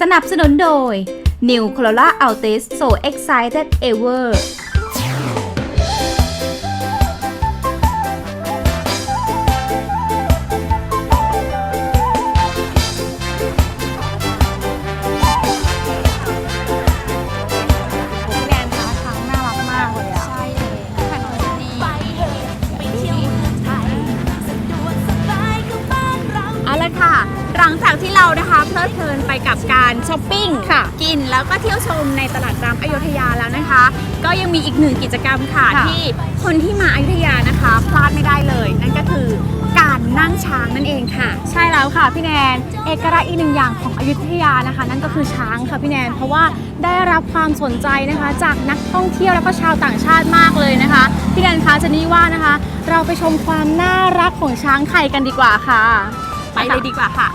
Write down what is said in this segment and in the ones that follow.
สนับสนุนโดย New Corolla Altis So Excited Ever หลังจากที่เรานะคะเพลิดเพลินไปกับการช้อปปิ้งค่ะกินแล้วก็เที่ยวชมในตลาดน้ำอยุธยาแล้วนะคะ ก็ยังมีอีกหนึ่งกิจกรรมค่ะค่ะ ที่คนที่มาอยุธยานะคะพลาดไม่ได้เลย นั่นก็คือการนั่งช้างนั่นเองค่ะ ใช่แล้วค่ะพี่แนนเอกลักษณ์อีกหนึ่งอย่างของอยุธยานะคะ นั่นก็คือช้างค่ะพี่แนนเพราะว่าได้รับความสนใจนะคะ จากนักท่องเที่ยวแล้วก็ชาวต่างชาติมากเลยนะคะพี่แนนคะเจะนี่ว่านะคะ เราไปชมความน่ารักของช้างไทยกันดีกว่าค่ะ ไปเลยดีกว่าค่ะ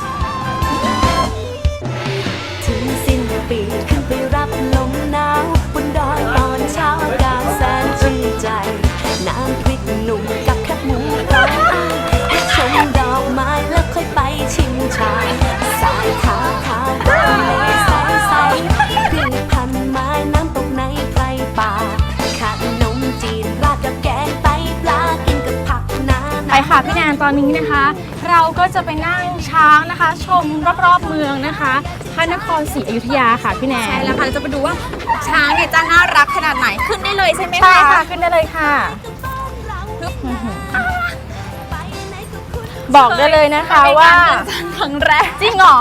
ค่ะพี่แนนตอนนี้นะคะ เราก็จะไปนั่งช้างนะคะ ชมรอบๆเมืองนะคะพระนครศรีอยุธยาค่ะพี่แนนใช่แล้วค่ะเราจะมาดูว่าช้างเนี่ยจะน่ารักขนาดไหนขึ้นได้เลยใช่ไหมคะใช่ค่ะขึ้นได้เลยค่ะ บอกได้เลยนะคะว่าครั้งแรกจริงเหรอ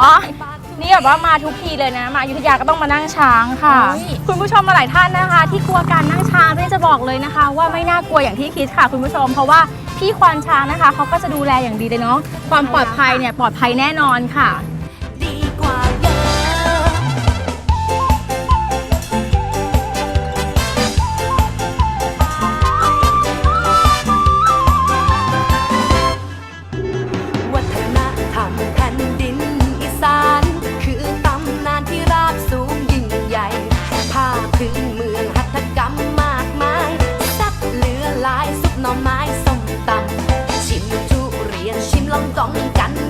นี่แบบว่ามาทุกทีเลยนะ มาอยุธยาก็ต้องมานั่งช้างค่ะโอ้ยคุณผู้ชมมาหลายท่านนะคะ ที่กลัวการนั่งช้างพี่จะบอกเลยนะคะ ว่าไม่น่ากลัวอย่างที่คิดค่ะ คุณผู้ชมเพราะว่า พี่ควานช้างนะคะเขาก็จะดูแลอย่างดีเลยเนาะความปลอดภัยเนี่ยปลอดภัยแน่นอนค่ะ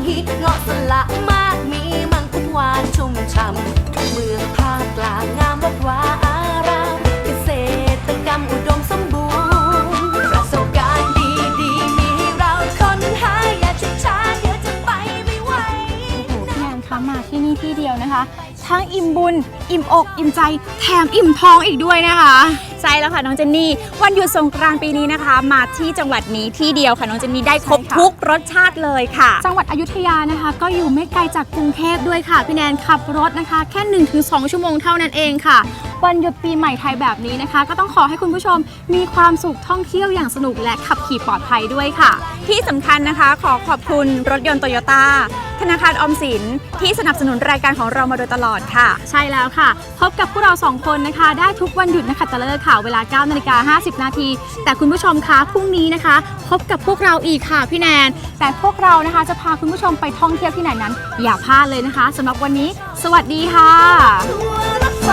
ฮิตเงาะสละมากมีมังคุดหวานชุ่มฉ่ำเมืองภาคกลางงามวัดวาอารามเกษตรกรรมอุดมสมบูรณ์ประสบการณ์ดีๆมีให้เราค้นหาอย่าช้าช้าเดี๋ยวจะไปไม่ไหว โอ้โหพี่แอนคะมาที่นี่ที่เดียวนะคะ ทั้งอิ่มบุญ อิ่มอกอิ่มใจ แถมอิ่มท้องอีกด้วยนะคะ ใช่แล้วค่ะน้องเจนนี่ วันหยุดสงกรานต์ปีนี้นะคะ มาที่จังหวัดนี้ที่เดียวค่ะน้องเจนนี่ได้ครบใช่ค่ะ ทุกรสชาติเลยค่ะ จังหวัดอยุธยานะคะ ก็อยู่ไม่ไกลจากกรุงเทพด้วยค่ะ พี่แนนขับรถนะคะ แค่ 1-2 ชั่วโมงเท่านั้นเองค่ะ วันหยุดปีใหม่ไทยแบบนี้นะคะ ก็ต้องขอให้คุณผู้ชมมีความสุขท่องเที่ยวอย่างสนุกและขับขี่ปลอดภัยด้วยค่ะ ที่สำคัญนะคะ ขอขอบคุณรถยนต์โตโยต้า ธนาคารออมสินที่สนับสนุนรายการของเรามาโดยตลอดค่ะ ใช่แล้วค่ะ พบกับพวกเราสองคนนะคะ ได้ทุกวันหยุดนะคะตะเลิกค่ะ เวลา9นาฬิกา50 นาที แต่คุณผู้ชมคะพรุ่งนี้นะคะ พบกับพวกเราอีกค่ะพี่แนน แต่พวกเรานะคะจะพาคุณผู้ชมไปท่องเที่ยวที่ไหนนั้น อย่าพลาดเลยนะคะสำหรับวันนี้ สวัสดีค่ะ ทั่วรถไฟ